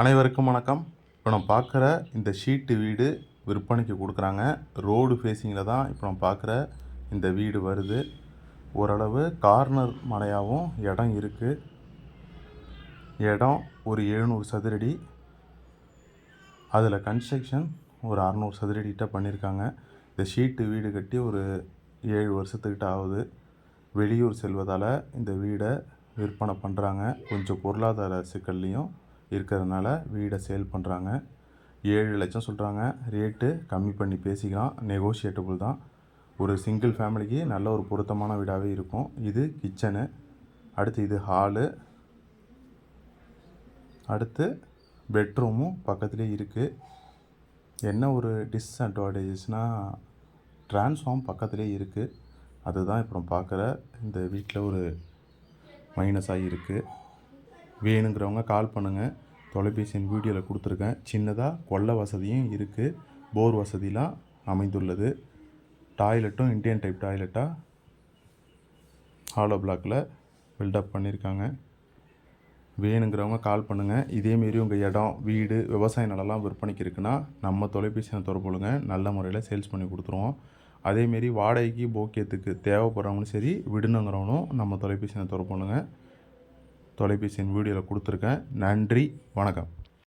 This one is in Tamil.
அனைவருக்கும் வணக்கம். இப்போ நம்ம பார்க்குற இந்த ஷீட்டு வீடு விற்பனைக்கு கொடுக்குறாங்க. ரோடு ஃபேஸிங்கில் தான் இப்போ நம்ம பார்க்குற இந்த வீடு வருது. ஓரளவு கார்னர் மனையாகவும் இடம் இருக்குது இடம் ஒரு எழுநூறு சதுரடி. அதில் கன்ஸ்ட்ரக்ஷன் ஒரு அறநூறு சதுரடிகிட்ட பண்ணியிருக்காங்க. இந்த ஷீட்டு வீடு கட்டி ஒரு ஏழு வருஷத்துக்கிட்ட ஆகுது. வெளியூர் செல்வதால் இந்த வீடை விற்பனை பண்ணுறாங்க. கொஞ்சம் பொருளாதார சிக்கல்லையும் இருக்கிறதுனால வீடை சேல் பண்ணுறாங்க ஏழு லட்சம் சொல்கிறாங்க ரேட்டு கம்மி பண்ணி பேசிக்கலாம். நெகோஷியேட்டபுள் தான். ஒரு சிங்கிள் ஃபேமிலிக்கு நல்ல ஒரு பொருத்தமான வீடாகவே இருக்கும். இது கிச்சனு அடுத்து இது ஹாலு அடுத்து பெட்ரூமும் பக்கத்துலேயே இருக்குது என்ன ஒரு டிஸ்அட்வான்டேஜஸ்னால் ட்ரான்ஸ்ஃபார்ம் பக்கத்துலேயே இருக்குது அதுதான் இப்போ நம்ம பார்க்குற இந்த வீட்டில் ஒரு மைனஸாக இருக்குது வேணுங்கிறவங்க கால் பண்ணுங்கள் தொலைபேசி எண் வீடியோவில் கொடுத்துருக்கேன். சின்னதாக கொல்லை வசதியும் இருக்குது போர் வசதிலாம் அமைந்துள்ளது. டாய்லெட்டும் இண்டியன் டைப் டாய்லெட்டாக ஹாலோ பிளாக்கில் பில்டப் பண்ணியிருக்காங்க வேணுங்கிறவங்க கால் பண்ணுங்கள் இதேமாரி உங்கள் இடம் வீடு விவசாய நிலம்லாம் விற்பனைக்கு இருக்குன்னா நம்ம தொலைபேசியை எண்ணை நல்ல முறையில் சேல்ஸ் பண்ணி கொடுத்துருவோம். அதேமாரி வாடகைக்கு போக்கியத்துக்கு தேவைப்படுறவங்களும் சரி விடுணுங்கிறவங்களும் நம்ம தொலைபேசியை எண்ணை தொலைபேசியின் வீடியோவில் கொடுத்துருக்கேன். நன்றி வணக்கம்.